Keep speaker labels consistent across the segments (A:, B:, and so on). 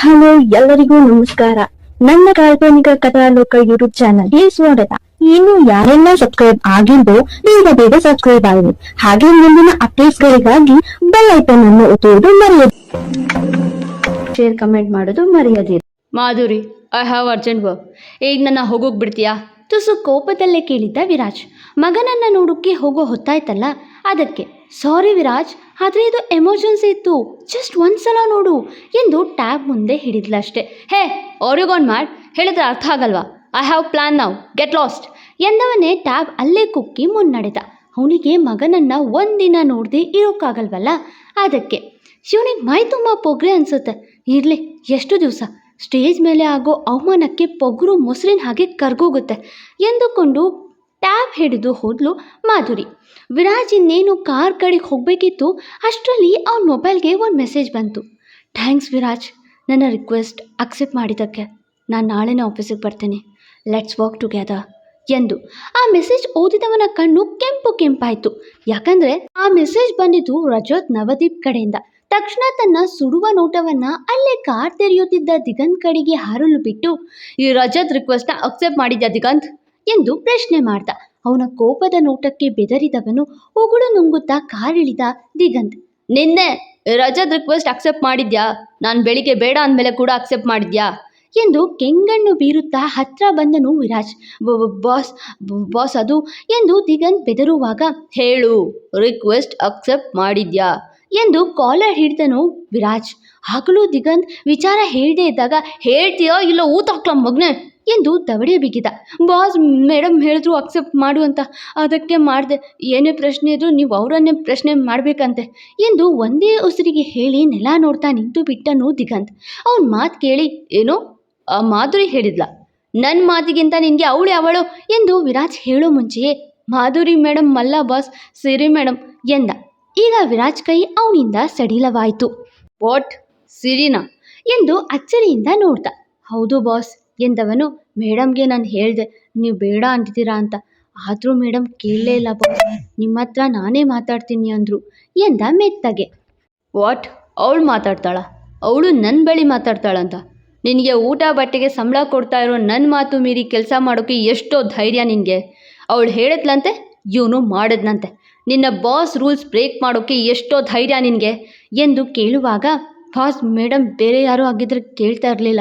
A: Hello, ಎಲ್ಲರಿಗೂ ನಮಸ್ಕಾರ. ನನ್ನ ಕಾಲ್ಪನಿಕ ಕಥಾಲೋಕ ಯೂಟ್ಯೂಬ್ ಚಾನಲ್ಗೆ ಸ್ವಾಗತ. ಇನ್ನು ಯಾರೆಲ್ಲ ಸಬ್ಸ್ಕ್ರೈಬ್ ಆಗಿದ್ದು ಬೇಗ ಬೇಗ ಸಬ್ಸ್ಕ್ರೈಬ್ ಆಗಿ. ಹಾಗೆ ಮುಂದಿನ ಅಪ್ಡೇಟ್ಸ್ ಗಳಿಗಾಗಿ ಬೆಲ್ ಐಕನ್ ಅನ್ನು ಒತ್ತುವುದು ಮರೆಯದು ಶೇರ್ ಕಮೆಂಟ್ ಮಾಡೋದು ಮರೆಯದಿರಿ.
B: Madhuri I have urgent work ಈಗ ನನ್ನ ಹೋಗೋಗ್ ಬಿಡ್ತೀಯಾ? ತುಸು ಕೋಪದಲ್ಲೇ ಕೇಳಿದ್ದ ವಿರಾಜ್. ಮಗನನ್ನ ನೋಡೋಕೆ ಹೋಗೋ ಹೊತ್ತಾಯ್ತಲ್ಲ, ಅದಕ್ಕೆ. ಸಾರಿ ವಿರಾಜ್ ಆದರೆ ಇದು ಎಮರ್ಜೆನ್ಸಿ ಇತ್ತು. ಜಸ್ಟ್ ಒಂದ್ಸಲ ನೋಡು ಎಂದು ಟ್ಯಾಬ್ ಮುಂದೆ ಹಿಡಿದ್ಲಷ್ಟೇ. ಹೇ ಅವ್ರಿಗೊಂದು ಮಾಡ್, ಹೇಳಿದ್ರೆ ಅರ್ಥ ಆಗಲ್ವಾ? ಐ ಹ್ಯಾವ್ ಪ್ಲ್ಯಾನ್ ನಾವು ಗೆಟ್ ಲಾಸ್ಟ್ ಎಂದವನೇ ಟ್ಯಾಬ್ ಅಲ್ಲೇ ಕುಕ್ಕಿ ಮುನ್ನಡೆದ. ಅವನಿಗೆ ಮಗನನ್ನು ಒಂದಿನ ನೋಡದೆ ಇರೋಕ್ಕಾಗಲ್ವಲ್ಲ? ಅದಕ್ಕೆ, ಶಿವನಿಗೆ ಮೈ ತುಂಬ ಪೊಗ್ರೆ ಅನಿಸುತ್ತೆ. ಇರಲಿ, ಎಷ್ಟು ದಿವಸ. ಸ್ಟೇಜ್ ಮೇಲೆ ಆಗೋ ಅವಮಾನಕ್ಕೆ ಪೊಗರು ಮೊಸರಿನ ಹಾಗೆ ಕರ್ಗೋಗುತ್ತೆ. ಎಂದುಕೊಂಡು ಟ್ಯಾಬ್ ಹಿಡಿದು ಹೋದ್ಲು ಮಾಧುರಿ. ವಿರಾಜ್ ಇನ್ನೇನು ಕಾರ್ ಕಡೆಗೆ ಹೋಗಬೇಕಿತ್ತು, ಅಷ್ಟರಲ್ಲಿ ಅವನ ಮೊಬೈಲ್ಗೆ ಒಂದು ಮೆಸೇಜ್ ಬಂತು. ಥ್ಯಾಂಕ್ಸ್ ವಿರಾಜ್, ನನ್ನ ರಿಕ್ವೆಸ್ಟ್ ಅಕ್ಸೆಪ್ಟ್ ಮಾಡಿದ್ದಕ್ಕೆ. ನಾನು ನಾಳೆನೇ ಆಫೀಸಿಗೆ ಬರ್ತೇನೆ. ಲೆಟ್ಸ್ ವಾಕ್ ಟುಗೆದರ್, ಎಂದು. ಆ ಮೆಸೇಜ್ ಓದಿದವನ ಕಣ್ಣು ಕೆಂಪು ಕೆಂಪಾಯಿತು. ಯಾಕಂದ್ರೆ ಆ ಮೆಸೇಜ್ ಬಂದಿದ್ದು ರಜತ್ ನವದೀಪ್ ಕಡೆಯಿಂದ. ತಕ್ಷಣ ತನ್ನ ಸುಡುವ ನೋಟವನ್ನ ಅಲ್ಲೇ ಕಾರ್ ತೆರೆಯುತ್ತಿದ್ದ ದಿಗಂತ್ ಕಡೆಗೆ ಹಾರಲು ಬಿಟ್ಟು, ಈ ರಜತ್ ರಿಕ್ವೆಸ್ಟ್ನ ಅಕ್ಸೆಪ್ಟ್ ಮಾಡಿದ್ಯಾ ದಿಗಂತ್? ಎಂದು ಪ್ರಶ್ನೆ ಮಾಡ್ದ. ಅವನ ಕೋಪದ ನೋಟಕ್ಕೆ ಬೆದರಿದವನು ಉಗುಳು ನುಂಗುತ್ತಾ ಕಾರಿಳಿದ ದಿಗಂತ್. ನಿನ್ನೆ ರಜದ ರಿಕ್ವೆಸ್ಟ್ ಅಕ್ಸೆಪ್ಟ್ ಮಾಡಿದ್ಯಾ? ನಾನು ಬೆಳಿಗ್ಗೆ ಬೇಡ ಅಂದಮೇಲೆ ಕೂಡ ಅಕ್ಸೆಪ್ಟ್ ಮಾಡಿದ್ಯಾ? ಎಂದು ಕೆಂಗಣ್ಣು ಬೀರುತ್ತಾ ಹತ್ರ ಬಂದನು ವಿರಾಜ್. ಬಾಸ್ ಬಾಸ್ ಅದು ಎಂದು ದಿಗಂತ್ ಬೆದರುವಾಗ ಹೇಳು ರಿಕ್ವೆಸ್ಟ್ ಅಕ್ಸೆಪ್ಟ್ ಮಾಡಿದ್ಯಾ? ಎಂದು ಕಾಲರ್ ಹಿಡಿದನು ವಿರಾಜ್. ಆಗಲೂ ದಿಗಂತ್ ವಿಚಾರ ಹೇಳದೇ ಇದ್ದಾಗ, ಹೇಳ್ತೀಯೋ ಇಲ್ಲ ಊತ ಹಾಕ್ಲ ಮಗ್ನೆ? ಎಂದು ದವಡೆ ಬಿಗಿದ. ಬಾಸ್ ಮೇಡಮ್ ಹೇಳಿದ್ರು ಅಕ್ಸೆಪ್ಟ್ ಮಾಡು ಅಂತ. ಅದಕ್ಕೆ ಮಾಡಿದೆ. ಏನೇ ಪ್ರಶ್ನೆ ಇದ್ರು ನೀವು ಅವರನ್ನೇ ಪ್ರಶ್ನೆ ಮಾಡಬೇಕಂತೆ. ಎಂದು ಒಂದೇ ಉಸಿರಿಗೆ ಹೇಳಿ ನೆಲ ನೋಡ್ತಾ ನಿಂತು ಬಿಟ್ಟನು ದಿಗಂತ್. ಅವನ ಮಾತು ಕೇಳಿ, ಏನು, ಆ ಮಾಧುರಿ ಹೇಳಿದ್ಲ? ನನ್ನ ಮಾತಿಗಿಂತ ನಿನಗೆ ಅವಳು ಅವಳು? ಎಂದು ವಿರಾಜ್ ಹೇಳೋ ಮುಂಚೆಯೇ, ಮಾಧುರಿ ಮೇಡಮ್ ಮಲ್ಲ ಬಾಸ್, ಸಿರಿ ಮೇಡಮ್ ಎಂದ. ಈಗ ವಿರಾಜ್ ಕೈ ಅವನಿಂದ ಸಡಿಲವಾಯಿತು. ವಾಟ್ ಸಿರಿನಾ ಎಂದು ಅಚ್ಚರಿಯಿಂದ ನೋಡ್ದ. ಹೌದು ಬಾಸ್, ಎಂದವನು, ಮೇಡಮ್ಗೆ ನಾನು ಹೇಳಿದೆ, ನೀವು ಬೇಡ ಅಂತಿದ್ದೀರಾ ಅಂತ. ಆದರೂ ಮೇಡಮ್ ಕೇಳಲೇ ಇಲ್ಲ ಬಾಸ್, ನಿಮ್ಮ ಹತ್ರ ನಾನೇ ಮಾತಾಡ್ತೀನಿ ಅಂದರು, ಎಂದ ಮೆತ್ತಗೆ. ವಾಟ್? ಅವಳು ಮಾತಾಡ್ತಾಳ? ಅವಳು ನನ್ನ ಬಳಿ ಮಾತಾಡ್ತಾಳಂತ? ನಿನಗೆ ಊಟ ಬಟ್ಟೆಗೆ ಸಂಬಳ ಕೊಡ್ತಾ ಇರೋ ನನ್ನ ಮಾತು ಮೀರಿ ಕೆಲಸ ಮಾಡೋಕ್ಕೆ ಎಷ್ಟೋ ಧೈರ್ಯ ನಿನಗೆ. ಅವಳು ಹೇಳಿದ್ಲಂತೆ, ಇವನು ಮಾಡಿದ್ನಂತೆ. ನಿನ್ನ ಬಾಸ್ ರೂಲ್ಸ್ ಬ್ರೇಕ್ ಮಾಡೋಕ್ಕೆ ಎಷ್ಟೋ ಧೈರ್ಯ ನಿನಗೆ, ಎಂದು ಕೇಳುವಾಗ ಬಾಸ್ ಮೇಡಮ್ ಬೇರೆ ಯಾರೂ ಆಗಿದ್ರೆ ಕೇಳ್ತಾ ಇರಲಿಲ್ಲ.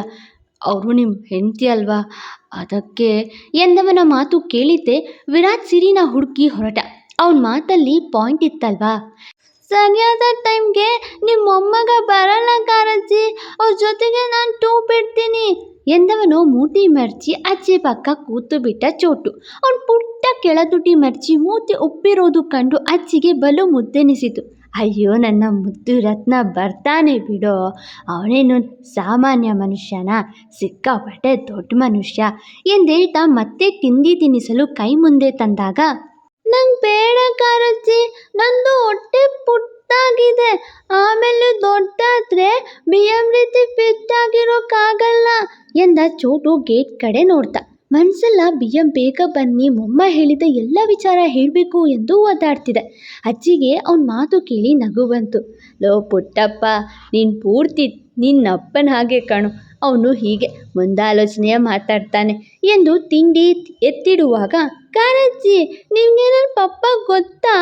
B: ಅವರು ನಿಮ್ಮ ಹೆಂಡತಿ ಅಲ್ವಾ? ಅದಕ್ಕೆ ಎಂದವನ ಮಾತು ಕೇಳಿದ್ದೆ ವಿರಾಟ್ ಸಿರಿನ ಹುಡುಕಿ ಹೊರಟ. ಅವನ ಮಾತಲ್ಲಿ ಪಾಯಿಂಟ್ ಇತ್ತಲ್ವಾ? ಸರಿಯಾದ ಟೈಮ್ಗೆ ನಿಮ್ಮ ಮೊಮ್ಮಗ ಬರಲ್ಲ ಕಾರಜ್ಜಿ ಅವ್ರ ಜೊತೆಗೆ ನಾನು ಟೂ ಬಿಡ್ತೀನಿ. ಎಂದವನು ಮೂತಿ ಮರ್ಚಿ ಅಜ್ಜಿ ಪಕ್ಕ ಕೂತು ಬಿಟ್ಟ ಚೋಟು. ಅವನು ಪುಟ್ಟ ಕೆಳದುಟಿ ಮರ್ಚಿ ಮೂತಿ ಉಪ್ಪಿರೋದು ಕಂಡು ಅಜ್ಜಿಗೆ ಬಲು ಮುದ್ದೆನಿಸಿತು. ಅಯ್ಯೋ, ನನ್ನ ಮುದ್ದು ರತ್ನ ಬರ್ತಾನೆ ಬಿಡೋ. ಅವನೇನು ಸಾಮಾನ್ಯ ಮನುಷ್ಯನ? ಸಿಕ್ಕಾಪಟ್ಟೆ ದೊಡ್ಡ ಮನುಷ್ಯ. ಎಂದೇಳ್ತಾ ಮತ್ತೆ ತಿಂಡಿ ತಿನ್ನಿಸಲು ಕೈ ಮುಂದೆ ತಂದಾಗ, ನಂಗೆ ಬೇಡ ಕಾರಜ್ಜಿ, ನಂದು ಹೊಟ್ಟೆ ಪುಟ್ಟಾಗಿದೆ. ಆಮೇಲೆ ದೊಡ್ಡಾದ್ರೆ ಬಿಯಂ ರೀತಿ ಫಿಟ್ ಆಗಿರೋಕ್ಕಾಗಲ್ಲ ಎಂದ ಚೋಟು ಗೇಟ್ ಕಡೆ ನೋಡ್ತಾ. ಮನ್ಸೆಲ್ಲ ಎಂ ಬೇಗ ಬನ್ನಿ, ಮೊಮ್ಮ ಹೇಳಿದ ಎಲ್ಲ ವಿಚಾರ ಹೇಳಬೇಕು ಎಂದು ಒದ್ದಾಡ್ತಿದೆ. ಅಜ್ಜಿಗೆ ಅವನ ಮಾತು ಕೇಳಿ ನಗು ಬಂತು. ಲೋ ಪುಟ್ಟಪ್ಪ, ನೀನು ಪೂರ್ತಿ ನಿನ್ನಪ್ಪನ ಹಾಗೆ ಕಣು. ಅವನು ಹೀಗೆ ಮುಂದಾಲೋಚನೆಯ ಮಾತಾಡ್ತಾನೆ ಎಂದು ತಿಂಡಿ ಎತ್ತಿಡುವಾಗ ಕಾರಜ್ಜಿ ನಿಮಗೆ ನನ್ನ ಪಪ್ಪ ಗೊತ್ತಾ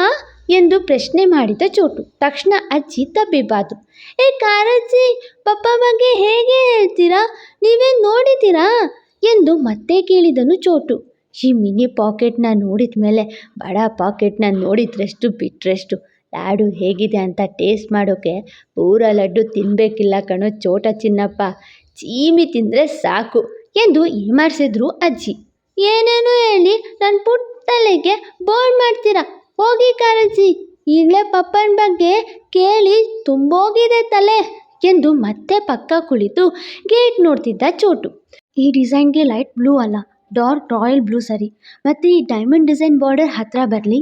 B: ಎಂದು ಪ್ರಶ್ನೆ ಮಾಡಿದ ಚೋಟು. ತಕ್ಷಣ ಅಜ್ಜಿ ತಬ್ಬಿಬಾದು ಏ ಕಾರಜ್ಜಿ ಪಪ್ಪ ಬಗ್ಗೆ ಹೇಗೆ ಹೇಳ್ತೀರಾ? ನೀವೇನು ನೋಡಿದ್ದೀರಾ? ಎಂದು ಮತ್ತೆ ಕೇಳಿದನು ಚೋಟು. ಈ ಮಿನಿ ಪಾಕೆಟ್ನ ನೋಡಿದ ಮೇಲೆ ಬಡ ಪಾಕೆಟ್ನ ನೋಡಿದ್ರೆಷ್ಟು ಬಿಟ್ಟರೆಷ್ಟು ಲಾಡು ಹೇಗಿದೆ ಅಂತ ಟೇಸ್ಟ್ ಮಾಡೋಕ್ಕೆ ಪೂರ ಲಡ್ಡು ತಿನ್ನಬೇಕಿಲ್ಲ ಕಣೋ ಚೋಟ ಚಿನ್ನಪ್ಪ. ಚೀಮಿ ತಿಂದರೆ ಸಾಕು ಎಂದು ಏಮಾರಿಸಿದ್ರು ಅಜ್ಜಿ. ಏನೇನು ಹೇಳಿ ನನ್ನ ಪುಟ್ಟಲೆಗೆ ಬೋರ್ ಮಾಡ್ತೀರಾ? ಹೋಗಿ ಕಾರಜ್ಜಿ ಈಗಲೇ ಪಪ್ಪನ ಬಗ್ಗೆ ಕೇಳಿ ತುಂಬೋಗಿದೆ ತಲೆ ಎಂದು ಮತ್ತೆ ಪಕ್ಕ ಕುಳಿತು ಗೇಟ್ ನೋಡ್ತಿದ್ದ ಚೋಟು. ಈ ಡಿಸೈನ್ಗೆ ಲೈಟ್ ಬ್ಲೂ ಅಲ್ಲ, ಡಾರ್ಕ್ ರಾಯಲ್ ಬ್ಲೂ ಸರಿ. ಮತ್ತು ಈ ಡೈಮಂಡ್ ಡಿಸೈನ್ ಬಾರ್ಡರ್ ಹತ್ರ ಬರಲಿ.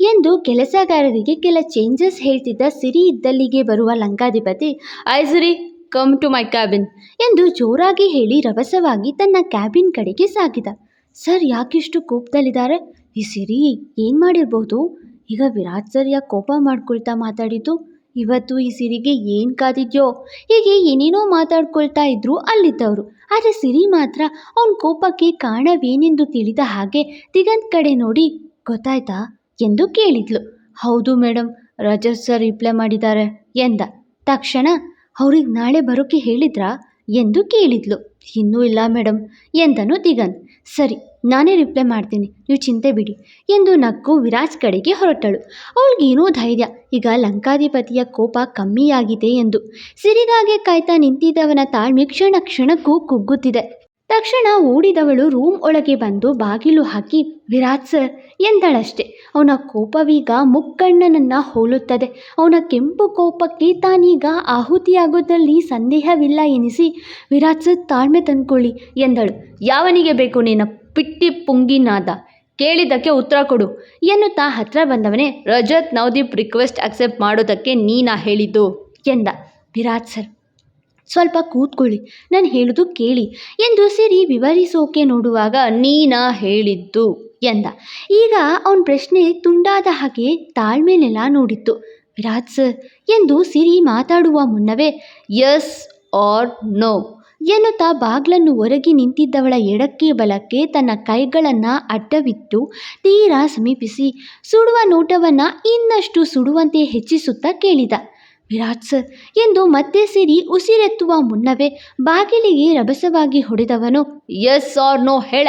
B: ಎಂದು ಕೆಲಸಗಾರರಿಗೆ ಕೆಲ ಚೇಂಜಸ್ ಹೇಳ್ತಿದ್ದ ಸಿರಿ ಇದ್ದಲ್ಲಿಗೆ ಬರುವ ಲಂಕಾಧಿಪತಿ I Siri come to my cabin ಎಂದು ಜೋರಾಗಿ ಹೇಳಿ ರಭಸವಾಗಿ ತನ್ನ ಕ್ಯಾಬಿನ್ ಕಡೆಗೆ ಸಾಗಿದ. ಸರ್, ಯಾಕಿಷ್ಟು ಕೋಪದಲ್ಲಿದ್ದಾರೆ? ಈ ಸಿರಿ ಏನು ಮಾಡಿರ್ಬೋದು? ಈಗ ವಿರಾಟ್ ಸರ್ ಯಾಕೆ ಕೋಪ ಮಾಡ್ಕೊಳ್ತಾ ಮಾತಾಡಿದ್ದು. ಇವತ್ತು ಈ ಸಿರಿಗೆ ಏನು ಕಾದಿದ್ಯೋ? ಹೀಗೆ ಏನೇನೋ ಮಾತಾಡ್ಕೊಳ್ತಾ ಇದ್ರು ಅಲ್ಲಿದ್ದವರು. ಆದರೆ ಸಿರಿ ಮಾತ್ರ ಅವನ ಕೋಪಕ್ಕೆ ಕಾರಣವೇನೆಂದು ತಿಳಿದ ಹಾಗೆ ದಿಗಂತ್ ಕಡೆ ನೋಡಿ ಗೊತ್ತಾಯ್ತಾ? ಎಂದು ಕೇಳಿದ್ಲು. ಹೌದು ಮೇಡಮ್ ರಜತ್ ಸರ್ ರಿಪ್ಲೈ ಮಾಡಿದ್ದಾರೆ ಎಂದ. ತಕ್ಷಣ, ಅವ್ರಿಗೆ ನಾಳೆ ಬರೋಕ್ಕೆ ಹೇಳಿದ್ರಾ? ಎಂದು ಕೇಳಿದ್ಲು. ಇನ್ನೂ ಇಲ್ಲ ಮೇಡಮ್ ಎಂದನು ದಿಗಂತ್. ಸರಿ ನಾನೇ ರಿಪ್ಲೈ ಮಾಡ್ತೀನಿ. ನೀವು ಚಿಂತೆ ಬಿಡಿ. ಎಂದು ನಕ್ಕು ವಿರಾಜ್ ಕಡೆಗೆ ಹೊರಟಳು. ಅವಳಿಗೇನೋ ಧೈರ್ಯ. ಈಗ ಲಂಕಾಧಿಪತಿಯ ಕೋಪ ಕಮ್ಮಿಯಾಗಿದೆ ಎಂದು. ಸಿರಿಗಾಗೆ ಕಾಯ್ತಾ ನಿಂತಿದ್ದವನ ತಾಳ್ಮೆ ಕ್ಷಣ ಕ್ಷಣಕ್ಕೂ ಕುಗ್ಗುತ್ತಿದೆ. ತಕ್ಷಣ ಓಡಿದವಳು ರೂಮ್ ಒಳಗೆ ಬಂದು ಬಾಗಿಲು ಹಾಕಿ, ವಿರಾಜ್ ಸರ್ ಎಂದಳಷ್ಟೆ. ಅವನ ಕೋಪವೀಗ ಮುಕ್ಕಣ್ಣನನ್ನು ಹೋಲುತ್ತದೆ. ಅವನ ಕೆಂಪು ಕೋಪಕ್ಕೆ ತಾನೀಗ ಆಹುತಿಯಾಗೋದ್ರಲ್ಲಿ ಸಂದೇಹವಿಲ್ಲ ಎನಿಸಿ, ವಿರಾಜ್ ಸರ್ ತಾಳ್ಮೆ ತಂದ್ಕೊಳ್ಳಿ ಎಂದಳು. ಯಾವನಿಗೆ ಬೇಕು ನಿನ್ನ ಪಿಟ್ಟಿ ಪುಂಗಿನಾದ, ಕೇಳಿದ್ದಕ್ಕೆ ಉತ್ತರ ಕೊಡು. ಎನ್ನುತ್ತಾ ಹತ್ರ ಬಂದವನೇ ರಜತ್ ನವದೀಪ್ ರಿಕ್ವೆಸ್ಟ್ ಅಕ್ಸೆಪ್ಟ್ ಮಾಡೋದಕ್ಕೆ ನೀನಾ ಹೇಳಿದ್ದು ಎಂದ. ವಿರಾಜ್ ಸರ್, ಸ್ವಲ್ಪ ಕೂತ್ಕೊಳ್ಳಿ, ನಾನು ಹೇಳುದು ಕೇಳಿ. ಎಂದು ಸಿರಿ ವಿವರಿಸೋಕೆ ನೋಡುವಾಗ ನೀನಾ ಹೇಳಿದ್ದು ಎಂದ. ಈಗ ಅವನ ಪ್ರಶ್ನೆ ತುಂಡಾದ ಹಾಗೆ ತಾಳ್ಮೆನೆಲ್ಲ ನೋಡಿತ್ತು. ವಿರಾಜ್ ಸರ್, ಎಂದು ಸಿರಿ ಮಾತಾಡುವ ಮುನ್ನವೇ ಎಸ್ ಆರ್ ನೋ ಎನ್ನುತ್ತಾ ಬಾಗ್ಲನ್ನು ಒರಗಿ ನಿಂತಿದ್ದವಳ ಎಡಕ್ಕೆ ಬಲಕ್ಕೆ ತನ್ನ ಕೈಗಳನ್ನು ಅಡ್ಡವಿಟ್ಟು ತೀರಾ ಸಮೀಪಿಸಿ ಸುಡುವ ನೋಟವನ್ನು ಇನ್ನಷ್ಟು ಸುಡುವಂತೆ ಹೆಚ್ಚಿಸುತ್ತಾ ಕೇಳಿದ. ವಿರಾಟ್ ಸರ್, ಎಂದು ಮತ್ತೆ ಸಿರಿ ಉಸಿರೆತ್ತುವ ಮುನ್ನವೇ ಬಾಗಿಲಿಗೆ ರಭಸವಾಗಿ ಹೊಡೆದವನು ಎಸ್ ಆರ್ ನೋ ಹೇಳ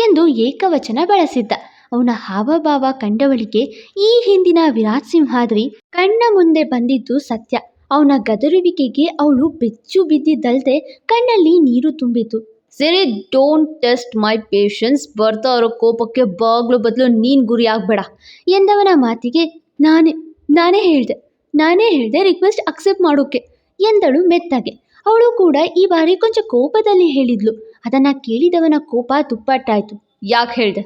B: ಎಂದು ಏಕವಚನ ಬಳಸಿದ್ದ. ಅವನ ಹಾವಭಾವ ಕಂಡವಳಿಗೆ ಈ ಹಿಂದಿನ ವಿರಾಟ್ ಸಿಂಹಾದ್ರಿ ಕಣ್ಣ ಮುಂದೆ ಬಂದಿದ್ದು ಸತ್ಯ. ಅವನ ಗದರುವಿಕೆಗೆ ಅವಳು ಬೆಚ್ಚು ಬಿದ್ದಿದ್ದಲ್ದೆ ಕಣ್ಣಲ್ಲಿ ನೀರು ತುಂಬಿತು. ಸರಿ ಡೋಂಟ್ ಟೆಸ್ಟ್ ಮೈ ಪೇಷನ್ಸ್ ಬರ್ತಾ ಅವರ ಕೋಪಕ್ಕೆ ಬಾಗ್ಲು ಬದಲು ನೀನು ಗುರಿ ಆಗಬೇಡ ಎಂದವನ ಮಾತಿಗೆ ನಾನೇ ನಾನೇ ಹೇಳಿದೆ ನಾನೇ ಹೇಳಿದೆ ರಿಕ್ವೆಸ್ಟ್ ಅಕ್ಸೆಪ್ಟ್ ಮಾಡೋಕೆ ಎಂದಳು ಮೆತ್ತಗೆ. ಅವಳು ಕೂಡ ಈ ಬಾರಿ ಕೊಂಚ ಕೋಪದಲ್ಲಿ ಹೇಳಿದ್ಲು. ಅದನ್ನು ಕೇಳಿದವನ ಕೋಪ ತುಪ್ಪಟ್ಟಾಯಿತು ಯಾಕೆ ಹೇಳ್ದೆ?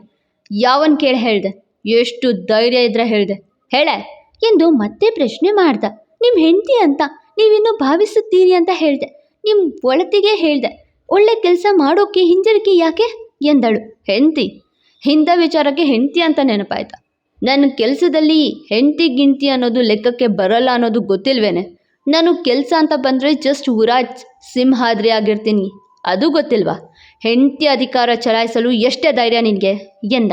B: ಯಾವನ್ ಕೇಳಿ ಹೇಳ್ದೆ? ಎಷ್ಟು ಧೈರ್ಯ ಇದ್ರೆ ಹೇಳ್ದೆ? ಹೇಳ ಎಂದು ಮತ್ತೆ ಪ್ರಶ್ನೆ ಮಾಡ್ದ. ನಿಮ್ಮ ಹೆಂಡತಿ ಅಂತ ನೀವಿನ್ನೂ ಭಾವಿಸುತ್ತೀರಿ ಅಂತ ಹೇಳಿದೆ. ನಿಮ್ಮ ಒಳತಿಗೆ ಹೇಳಿದೆ, ಒಳ್ಳೆ ಕೆಲಸ ಮಾಡೋಕೆ ಹಿಂಜರಿಕೆ ಯಾಕೆ? ಎಂದಳು. ಹೆಂಡತಿ, ಹಿಂದ ವಿಚಾರಕ್ಕೆ ಹೆಂಡತಿ ಅಂತ ನೆನಪಾಯ್ತಾ? ನನ್ನ ಕೆಲಸದಲ್ಲಿ ಹೆಂಡತಿ ಗಿಂತಿ ಅನ್ನೋದು ಲೆಕ್ಕಕ್ಕೆ ಬರಲ್ಲ ಅನ್ನೋದು ಗೊತ್ತಿಲ್ವೇನೆ? ನಾನು ಕೆಲಸ ಅಂತ ಬಂದರೆ ಜಸ್ಟ್ ಉರಾಜ್ ಸಿಂಹಾದ್ರಿ ಆಗಿರ್ತೀನಿ. ಅದು ಗೊತ್ತಿಲ್ವಾ? ಹೆಂಡತಿ ಅಧಿಕಾರ ಚಲಾಯಿಸಲು ಎಷ್ಟೇ ಧೈರ್ಯ ನಿನಗೆ? ಎಂದ.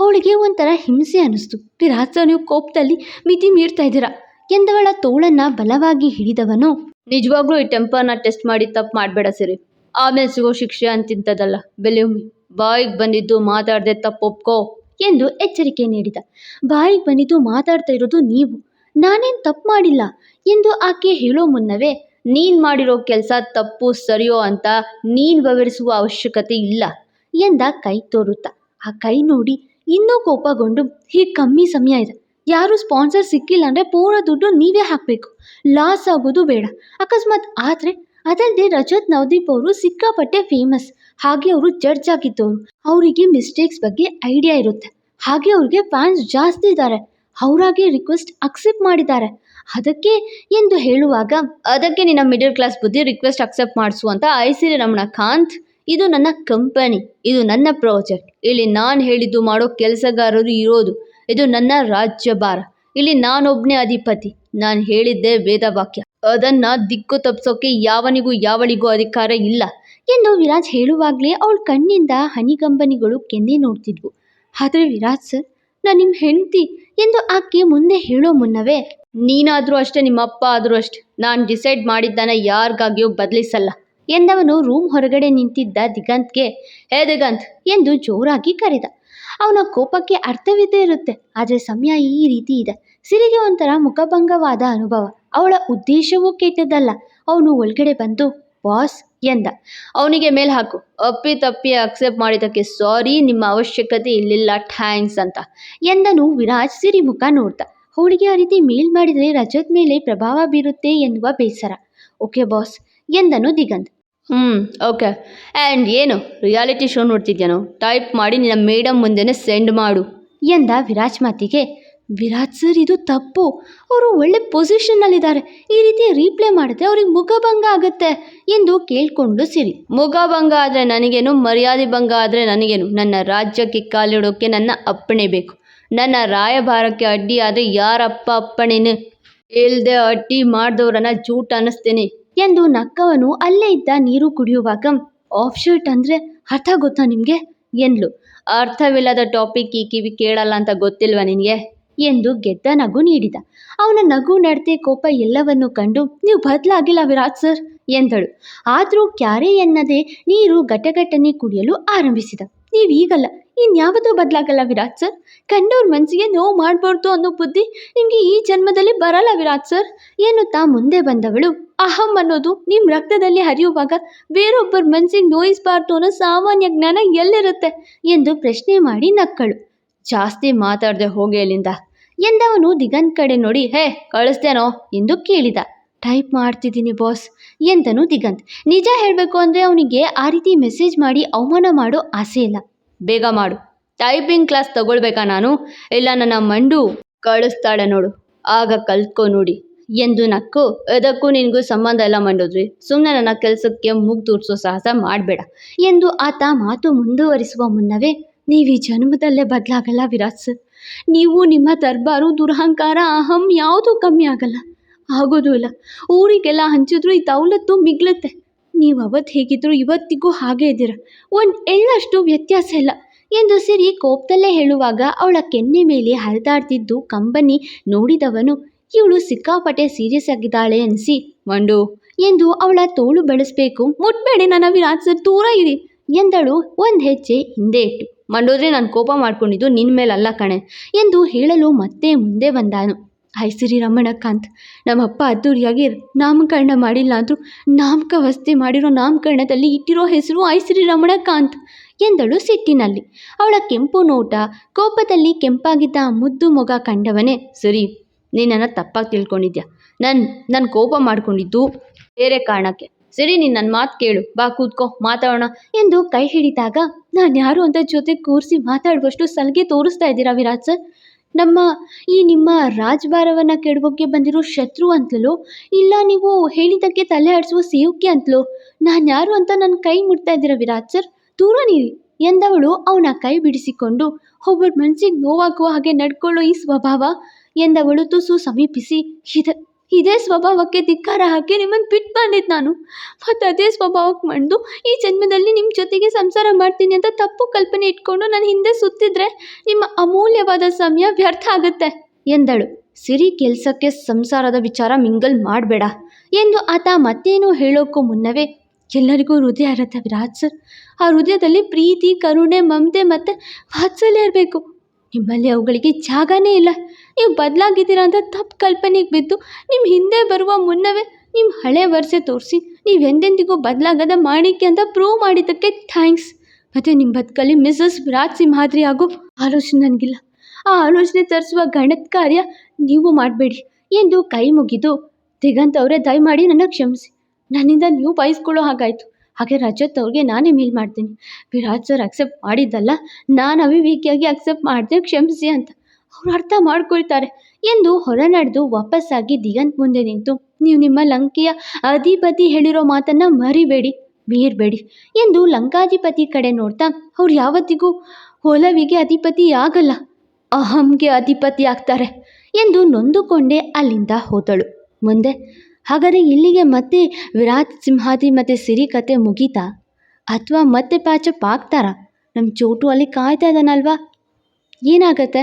B: ಅವಳಿಗೆ ಒಂಥರ ಹಿಂಸೆ ಅನ್ನಿಸ್ತು ರಾಜ ನೀವು ಕೋಪದಲ್ಲಿ ಮಿತಿ ಮೀರ್ತಾ ಇದ್ದೀರಾ? ಎಂದವಳ ತೋಳನ್ನ ಬಲವಾಗಿ ಹಿಡಿದವನು? ನಿಜವಾಗ್ಲೂ ಈ ಟೆಂಪರ್ನ ಟೆಸ್ಟ್ ಮಾಡಿ ತಪ್ಪು ಮಾಡಬೇಡ ಸರಿ. ಆಮೇಲೆ ಸಿಗೋ ಶಿಕ್ಷೆ ಅಂತಿಂತದಲ್ಲ ಬೆಲೆಯುಮ್ಮಿ ಬಾಯಿಗೆ ಬಂದಿದ್ದು ಮಾತಾಡದೆ ತಪ್ಪು ಒಪ್ಕೋ. ಎಂದು ಎಚ್ಚರಿಕೆ ನೀಡಿದ. ಬಾಯಿಗೆ ಬಂದಿದ್ದು ಮಾತಾಡ್ತಾ ಇರೋದು ನೀವು. ನಾನೇನು ತಪ್ಪು ಮಾಡಿಲ್ಲ ಎಂದು ಆಕೆ ಹೇಳೋ ಮುನ್ನವೇ ನೀನು ಮಾಡಿರೋ ಕೆಲಸ ತಪ್ಪು ಸರಿಯೋ ಅಂತ ನೀನು ವಿವರಿಸುವ ಅವಶ್ಯಕತೆ ಇಲ್ಲ ಎಂದ ಕೈ ತೋರುತ್ತಾ. ಆ ಕೈ ನೋಡಿ ಇನ್ನೂ ಕೋಪಗೊಂಡು ಹೀಗೆ ಕಮ್ಮಿ ಸಮಯ ಇದೆ. ಯಾರು ಸ್ಪಾನ್ಸರ್ ಸಿಕ್ಕಿಲ್ಲ ಅಂದರೆ ಪೂರ ದುಡ್ಡು ನೀವೇ ಹಾಕಬೇಕು. ಲಾಸ್ ಆಗೋದು ಬೇಡ. ಅಕಸ್ಮಾತ್ ಆದರೆ ಅದಲ್ಲದೆ ರಜತ್ ನವದೀಪ್ ಅವರು ಸಿಕ್ಕಾಪಟ್ಟೆ ಫೇಮಸ್ ಹಾಗೆ ಅವರು ಜಡ್ಜ್ ಆಗಿದ್ದವರು. ಅವರಿಗೆ ಮಿಸ್ಟೇಕ್ಸ್ ಬಗ್ಗೆ ಐಡಿಯಾ ಇರುತ್ತೆ. ಹಾಗೆ ಅವ್ರಿಗೆ ಫ್ಯಾನ್ಸ್ ಜಾಸ್ತಿ ಇದ್ದಾರೆ. ಅವರಾಗೆ ರಿಕ್ವೆಸ್ಟ್ ಅಕ್ಸೆಪ್ಟ್ ಮಾಡಿದ್ದಾರೆ. ಅದಕ್ಕೆ ಎಂದು ಹೇಳುವಾಗ, ಅದಕ್ಕೆ ನಿನ್ನ ಮಿಡಲ್ ಕ್ಲಾಸ್ ಬುದ್ಧಿ ರಿಕ್ವೆಸ್ಟ್ ಅಕ್ಸೆಪ್ಟ್ ಮಾಡಿಸು ಅಂತ ಐಸಿರಿ ರಮಣ ಕಾಂತ್. ಇದು ನನ್ನ ಕಂಪನಿ ಇದು ನನ್ನ ಪ್ರಾಜೆಕ್ಟ್ ಇಲ್ಲಿ ನಾನು ಹೇಳಿದ್ದು ಮಾಡೋ ಕೆಲಸಗಾರರು ಇರೋದು. ಇದು ನನ್ನ ರಾಜ್ಯಭಾರ ಇಲ್ಲಿ ನಾನೊಬ್ಬನೇ ಅಧಿಪತಿ. ನಾನು ಹೇಳಿದ್ದೆ ವೇದವಾಕ್ಯ. ಅದನ್ನ ದಿಕ್ಕು ತಪ್ಪಿಸೋಕೆ ಯಾವನಿಗೂ ಯಾವಳಿಗೂ ಅಧಿಕಾರ ಇಲ್ಲ. ಎಂದು ವಿರಾಜ್ ಹೇಳುವಾಗಲೇ ಅವಳ ಕಣ್ಣಿಂದ ಹನಿಗಂಬನಿಗಳು ಕೆನ್ನೆ ನೋಡ್ತಿದ್ವು. ಆದರೆ ವಿರಾಜ್ ಸರ್, ನಾನು ನಿಮ್ಮ ಹೆಂಡತಿ ಎಂದು ಆಕೆ ಮುಂದೆ ಹೇಳೋ ಮುನ್ನವೇ, ನೀನಾದರೂ ಅಷ್ಟೇ, ನಿಮ್ಮ ಅಪ್ಪ ಆದರೂ ಅಷ್ಟೇ, ನಾನು ಡಿಸೈಡ್ ಮಾಡಿದ್ದಾನ ಯಾರಿಗಾಗಿಯೂ ಬದಲಿಸಲ್ಲ ಎಂದವನು ರೂಮ್ ಹೊರಗಡೆ ನಿಂತಿದ್ದ ದಿಗಂತ್ಗೆ, ಹೇ ದಿಗಂತ್ ಎಂದು ಜೋರಾಗಿ ಕರೆದ. ಅವನ ಕೋಪಕ್ಕೆ ಅರ್ಥವಿದ್ದೇ ಇರುತ್ತೆ. ಆದರೆ ಸಮಯ ಈ ರೀತಿ ಇದೆ. ಸಿರಿಗೆ ಒಂಥರ ಮುಖಭಂಗವಾದ ಅನುಭವ. ಅವಳ ಉದ್ದೇಶವೂ ಕೆಟ್ಟದ್ದಲ್ಲ. ಅವನು ಒಳಗಡೆ ಬಂದು, ಬಾಸ್ ಎಂದ. ಅವನಿಗೆ ಮೇಲ್ ಹಾಕು. ಅಪ್ಪಿ ತಪ್ಪಿ ಅಕ್ಸೆಪ್ಟ್ ಮಾಡಿದ್ದಕ್ಕೆ ಸಾರಿ ನಿಮ್ಮ ಅವಶ್ಯಕತೆ ಇಲ್ಲಿಲ್ಲ ಥ್ಯಾಂಕ್ಸ್ ಅಂತ. ಎಂದನು ವಿರಾಜ್ ಸಿರಿ ಮುಖ ನೋಡ್ದ ಅವಳಿಗೆ ಆ ರೀತಿ ಮೇಲ್ ಮಾಡಿದರೆ ರಜತ್ ಮೇಲೆ ಪ್ರಭಾವ ಬೀರುತ್ತೆ ಎನ್ನುವ ಬೇಸರ. ಓಕೆ ಬಾಸ್ ಎಂದನು ದಿಗಂತ್. ಹ್ಞೂ ಓಕೆ ಆ್ಯಂಡ್ ಏನು ರಿಯಾಲಿಟಿ ಶೋ ನೋಡ್ತಿದ್ಯಾನೋ ಟೈಪ್ ಮಾಡಿ ನಿನ್ನ ಮೇಡಮ್ ಮುಂದೆನೇ ಸೆಂಡ್ ಮಾಡು. ಎಂದ ವಿರಾಜ್ ಮಾತಿಗೆ, ವಿರಾಜ್ ಸರ್ ಇದು ತಪ್ಪು. ಅವರು ಒಳ್ಳೆ ಪೊಸಿಷನ್ನಲ್ಲಿದ್ದಾರೆ ಈ ರೀತಿ ರೀಪ್ಲೇ ಮಾಡಿದ್ರೆ ಅವ್ರಿಗೆ ಮುಖಭಂಗ ಆಗುತ್ತೆ. ಎಂದು ಕೇಳಿಕೊಂಡು ಸಿರಿ. ಮುಖಭಂಗ ಆದರೆ ನನಗೇನು, ಮರ್ಯಾದೆ ಭಂಗ ಆದರೆ ನನಗೇನು? ನನ್ನ ರಾಜ್ಯಕ್ಕೆ ಕಾಲಿಡೋಕ್ಕೆ ನನ್ನ ಅಪ್ಪಣೆ ಬೇಕು. ನನ್ನ ರಾಯಭಾರಕ್ಕೆ ಅಡ್ಡಿ ಆದರೆ ಯಾರಪ್ಪ ಅಪ್ಪಣೆನೇ? ಇಲ್ಲದೆ ಅಡ್ಡಿ ಮಾಡಿದವ್ರನ್ನ ಜೂಟ್ ಅನ್ನಿಸ್ತೀನಿ. ಎಂದು ನಕ್ಕವನು ಅಲ್ಲೇ ಇದ್ದ ನೀರು ಕುಡಿಯುವಾಗ ಆಫ್ ಶರ್ಟ್ ಅಂದ್ರೆ ಅರ್ಥ ಗೊತ್ತಾ ನಿಮಗೆ? ಎಂದ್ಲು. ಅರ್ಥವಿಲ್ಲದ ಟಾಪಿಕ್ ಈ ಕಿವಿ ಕೇಳಲ್ಲ ಅಂತ ಗೊತ್ತಿಲ್ವಾ ನಿನಗೆ? ಎಂದು ಗೆದ್ದ ನಗು ನೀಡಿದ. ಅವನ ನಗು ನಡತೆ ಕೋಪ ಎಲ್ಲವನ್ನು ಕಂಡು ನೀವು ಬದಲಾಗಿಲ್ಲ ವಿರಾಟ್ ಸರ್, ಎಂದಳು. ಆದರೂ ಕ್ಯಾರೆ ಎನ್ನದೆ ನೀರು ಗಟಗಟನೆ ಕುಡಿಯಲು ಆರಂಭಿಸಿದ. ನೀವು ಇನ್ಯಾವುದೂ ಬದಲಾಗಲ್ಲ ವಿರಾಟ್ ಸರ್. ಕಂಡವ್ರ ಮನಸ್ಸಿಗೆ ನೋವು ಮಾಡಬಾರ್ದು ಅನ್ನೋ ಬುದ್ಧಿ ನಿಮಗೆ ಈ ಜನ್ಮದಲ್ಲಿ ಬರಲ್ಲ ವಿರಾಟ್ ಸರ್. ಏನು ತಾ ಮುಂದೆ ಬಂದವಳು. ಅಹಂ ಅನ್ನೋದು ನಿಮ್ಮ ರಕ್ತದಲ್ಲಿ ಹರಿಯುವಾಗ ಬೇರೊಬ್ಬರ ಮನಸ್ಸಿಗೆ ನೋಯಿಸಬಾರ್ದು ಅನ್ನೋ ಸಾಮಾನ್ಯ ಜ್ಞಾನ ಎಲ್ಲಿರುತ್ತೆ ಎಂದು ಪ್ರಶ್ನೆ ಮಾಡಿ ನಕ್ಕಳು. ಜಾಸ್ತಿ ಮಾತಾಡದೆ ಹೋಗಿ ಅಲ್ಲಿಂದ. ಎಂದವನು ದಿಗಂತ್ ಕಡೆ ನೋಡಿ, ಹೇ, ಕಳಿಸ್ತೇನೋ? ಎಂದು ಕೇಳಿದ. ಟೈಪ್ ಮಾಡ್ತಿದ್ದೀನಿ ಬಾಸ್, ಎಂದನು ದಿಗಂತ್. ನಿಜ ಹೇಳಬೇಕು ಅಂದರೆ ಅವನಿಗೆ ಆ ರೀತಿ ಮೆಸೇಜ್ ಮಾಡಿ ಅವಮಾನ ಮಾಡೋ ಆಸೆ ಇಲ್ಲ. ಬೇಗ ಮಾಡು. ಟೈಪಿಂಗ್ ಕ್ಲಾಸ್ ತಗೊಳ್ಬೇಕಾ ನಾನು? ಇಲ್ಲ, ನನ್ನ ಮಂಡು ಕಳಿಸ್ತಾಳೆ ನೋಡು. ಆಗ ಕಲ್ತ್ಕೊ ನೋಡಿ. ಎಂದು ನಕ್ಕು ಅದಕ್ಕೂ ನಿನಗೂ ಸಂಬಂಧ ಎಲ್ಲ ಮಂಡೋದ್ರಿ. ಸುಮ್ಮನೆ ನನ್ನ ಕೆಲಸಕ್ಕೆ ಮೂಗು ತೂರಿಸೋ ಸಾಹಸ ಮಾಡಬೇಡ. ಎಂದು ಆತ ಮಾತು ಮುಂದುವರಿಸುವ ಮುನ್ನವೇ, ನೀವು ಈ ಜನ್ಮದಲ್ಲೇ ಬದಲಾಗಲ್ಲ ವಿರಾಟ್ ಸರ್. ನೀವು ನಿಮ್ಮ ದರ್ಬಾರು ದುರಹಂಕಾರ, ಅಹಂ ಯಾವುದೂ ಕಮ್ಮಿ ಆಗಲ್ಲ. ಆಗೋದೂ ಇಲ್ಲ. ಊರಿಗೆಲ್ಲ ಹಂಚಿದ್ರು ಈ ದೌಲತ್ತು ಮಿಗ್ಲುತ್ತೆ. ನೀವು ಅವತ್ತು ಹೇಗಿದ್ರು ಇವತ್ತಿಗೂ ಹಾಗೇ ಇದ್ದೀರ. ಒಂದು ಎಳ್ಳಷ್ಟು ವ್ಯತ್ಯಾಸ ಇಲ್ಲ. ಎಂದು ಸಿರಿ ಕೋಪದಲ್ಲೇ ಹೇಳುವಾಗ ಅವಳ ಕೆನ್ನೆ ಮೇಲೆ ಹರಿದಾಡ್ತಿದ್ದು ಕಂಬನಿ ನೋಡಿದವನು, ಇವಳು ಸಿಕ್ಕಾಪಟ್ಟೆ ಸೀರಿಯಸ್ ಆಗಿದ್ದಾಳೆ ಅನಿಸಿ. ಮಂಡು, ಎಂದು ಅವಳ ತೋಳು ಬೆಳೆಸಬೇಕು. ಮುಟ್ಬೇಡಿ ನನ್ನ ವಿರಾಟ್ ಸರ್, ದೂರ ಇರಿ, ಎಂದಳು ಒಂದು ಹೆಜ್ಜೆ ಹಿಂದೆ ಇಟ್ಟು. ಮಂಡೋದ್ರೆ ನಾನು ಕೋಪ ಮಾಡ್ಕೊಂಡಿದ್ದು ನಿನ್ನ ಅಲ್ಲ ಕಣೆ, ಎಂದು ಹೇಳಲು ಮತ್ತೆ ಮುಂದೆ ಬಂದಾನು. ಐಸಿರಿ ರಮಣಕಾಂತ್ ನಮ್ಮಪ್ಪ ಅದ್ದೂರಿಯಾಗಿ ನಾಮಕರಣ ಮಾಡಿಲ್ಲ ಅಂದರೂ ನಾಮಕವಸ್ತೆ ಮಾಡಿರೋ ನಾಮಕರಣದಲ್ಲಿ ಇಟ್ಟಿರೋ ಹೆಸರು ಐಸಿರಿ ರಮಣಕಾಂತ್ ಎಂದಳು ಸಿಟ್ಟಿನಲ್ಲಿ. ಅವಳ ಕೆಂಪು ನೋಟ ಕೋಪದಲ್ಲಿ ಕೆಂಪಾಗಿದ್ದ ಮುದ್ದು ಮೊಗ ಕಂಡವನೇ, ಸರಿ ನೀನನ್ನು ತಪ್ಪಾಗಿ ತಿಳ್ಕೊಂಡಿದ್ಯಾ? ನಾನು ನಾನು ಕೋಪ ಮಾಡಿಕೊಂಡಿದ್ದು ಬೇರೆ ಕಾರಣಕ್ಕೆ. ಸರಿ, ನೀನು ನನ್ನ ಮಾತು ಕೇಳು. ಬಾ, ಕೂತ್ಕೋ, ಮಾತಾಡೋಣ ಎಂದು ಕೈ ಹಿಡಿದಾಗ, ನಾನು ಯಾರು ಅಂತ ಜೊತೆ ಕೂರಿಸಿ ಮಾತಾಡುವಷ್ಟು ಸಲಿಗೆ ತೋರಿಸ್ತಾ ಇದ್ದೀರಾ ವಿರಾಜ್ ಸರ್? ನಮ್ಮ ಈ ನಿಮ್ಮ ರಾಜಭಾರವನ್ನು ಕೆಡವೋಕ್ಕೆ ಬಂದಿರೋ ಶತ್ರು ಅಂತಲೋ? ಇಲ್ಲ ನೀವು ಹೇಳಿದ್ದಕ್ಕೆ ತಲೆ ಆಡಿಸುವ ಸೇವಕಿ ಅಂತಲೋ? ನಾನು ಯಾರು ಅಂತ ನನ್ನ ಕೈ ಮುಟ್ತಾ ಇದ್ದೀರಾ ವಿರಾಜ್ ಸರ್? ದೂರ ನೀರಿ. ಎಂದವಳು ಅವನ ಕೈ ಬಿಡಿಸಿಕೊಂಡು, ಒಬ್ಬರ ಮನಸ್ಸಿಗೆ ನೋವಾಗುವ ಹಾಗೆ ನಡ್ಕೊಳ್ಳೋ ಈ ಸ್ವಭಾವ ಎಂದವಳು ತುಸು ಸಮೀಪಿಸಿ ಇದೆ ಇದೇ ಸ್ವಭಾವಕ್ಕೆ ಧಿಕ್ಕಾರ ಹಾಕಿ ನಿಮ್ಮನ್ನು ಬಿಟ್ಟು ಬಂದಿದ್ದು ನಾನು. ಮತ್ತು ಅದೇ ಸ್ವಭಾವಕ್ಕೆ ಮಂಡು ಈ ಜನ್ಮದಲ್ಲಿ ನಿಮ್ಮ ಜೊತೆಗೆ ಸಂಸಾರ ಮಾಡ್ತೀನಿ ಅಂತ ತಪ್ಪು ಕಲ್ಪನೆ ಇಟ್ಕೊಂಡು ನಾನು ಹಿಂದೆ ಸುತ್ತಿದ್ರೆ ನಿಮ್ಮ ಅಮೂಲ್ಯವಾದ ಸಮಯ ವ್ಯರ್ಥ ಆಗುತ್ತೆ, ಎಂದಳು. ಸಿರಿ ಕೆಲಸಕ್ಕೆ ಸಂಸಾರದ ವಿಚಾರ ಮಿಂಗಲ್ ಮಾಡಬೇಡ, ಎಂದು ಆತ ಮತ್ತೇನೋ ಹೇಳೋಕ್ಕೂ ಮುನ್ನವೇ ಎಲ್ಲರಿಗೂ ಹೃದಯ ಇರುತ್ತೆ ವಿರಾಜ್ ಸರ್. ಆ ಹೃದಯದಲ್ಲಿ ಪ್ರೀತಿ, ಕರುಣೆ, ಮಮತೆ ಮತ್ತು ವಾತ್ಸಲ್ಯ ಇರಬೇಕು. ನಿಮ್ಮಲ್ಲಿ ಅವುಗಳಿಗೆ ಜಾಗನೇ ಇಲ್ಲ. ನೀವು ಬದಲಾಗಿದ್ದೀರಾ ಅಂತ ತಪ್ಪು ಕಲ್ಪನೆಗೆ ಬಿದ್ದು ನಿಮ್ಮ ಹಿಂದೆ ಬರುವ ಮುನ್ನವೇ ನಿಮ್ಮ ಹಳೆ ವರ್ಷೆ ತೋರಿಸಿ. ನೀವು ಎಂದೆಂದಿಗೂ ಬದಲಾಗದ ಮಾಣಿಕ್ಯ ಅಂತ ಪ್ರೂವ್ ಮಾಡಿದ್ದಕ್ಕೆ ಥ್ಯಾಂಕ್ಸ್ ಮತ್ತು ನಿಮ್ಮ ಬದುಕಲ್ಲಿ ಮಿಸಸ್ ರಾಜ್ ಸಿಂಹಾದ್ರಿ ಆಗೋ ಆಲೋಚನೆ ನನಗಿಲ್ಲ. ಆ ಆಲೋಚನೆ ತರಿಸುವ ಗಣತ್ ಕಾರ್ಯ ನೀವು ಮಾಡಬೇಡಿ. ಎಂದು ಕೈ ಮುಗಿದು ದಿಗಂತ್ ಅವರೇ ದಯಮಾಡಿ ನನ್ನ ಕ್ಷಮಿಸಿ. ನನ್ನಿಂದ ನೀವು ಬಯಸ್ಕೊಳ್ಳೋ ಹಾಗಾಯಿತು. ಹಾಗೆ ರಜತ್ ಅವ್ರಿಗೆ ನಾನೇ ಮೇಲ್ ಮಾಡ್ತೀನಿ. ವಿರಾಜ್ ಸರ್ ಅಕ್ಸೆಪ್ಟ್ ಮಾಡಿದ್ದಲ್ಲ, ನಾನು ಅವಿವೇಕಿಯಾಗಿ ಅಕ್ಸೆಪ್ಟ್ ಮಾಡಿದೆ ಕ್ಷಮಿಸಿ ಅಂತ. ಅವ್ರು ಅರ್ಥ ಮಾಡ್ಕೊಳ್ತಾರೆ ಎಂದು ಹೊರ ನಡೆದು ವಾಪಸ್ಸಾಗಿ ದಿಗಂತ್ ಮುಂದೆ ನಿಂತು, ನೀವು ನಿಮ್ಮ ಲಂಕೆಯ ಅಧಿಪತಿ ಹೇಳಿರೋ ಮಾತನ್ನು ಮರಿಬೇಡಿ, ಮೀರಬೇಡಿ ಎಂದು ಲಂಕಾಧಿಪತಿ ಕಡೆ ನೋಡ್ತಾ, ಅವ್ರು ಯಾವತ್ತಿಗೂ ಹೊಲವಿಗೆ ಅಧಿಪತಿ ಆಗಲ್ಲ, ಅಹಂಗೆ ಅಧಿಪತಿ ಆಗ್ತಾರೆ ಎಂದು ನೊಂದುಕೊಂಡೇ ಅಲ್ಲಿಂದ ಹೋದಳು. ಮುಂದೆ, ಹಾಗಾದರೆ ಇಲ್ಲಿಗೆ ಮತ್ತೆ ವಿರಾಟ್ ಸಿಂಹಾದಿ ಮತ್ತು ಸಿರಿ ಕತೆ ಮುಗೀತಾ? ಅಥವಾ ಮತ್ತೆ ಪ್ಯಾಚಪ್ ಆಗ್ತಾರಾ ನಮ್ಮ ಚೋಟು ಅಲ್ಲಿ ಕಾಯ್ತಾ ಇದ್ದಾನಲ್ವಾ ಏನಾಗತ್ತೆ?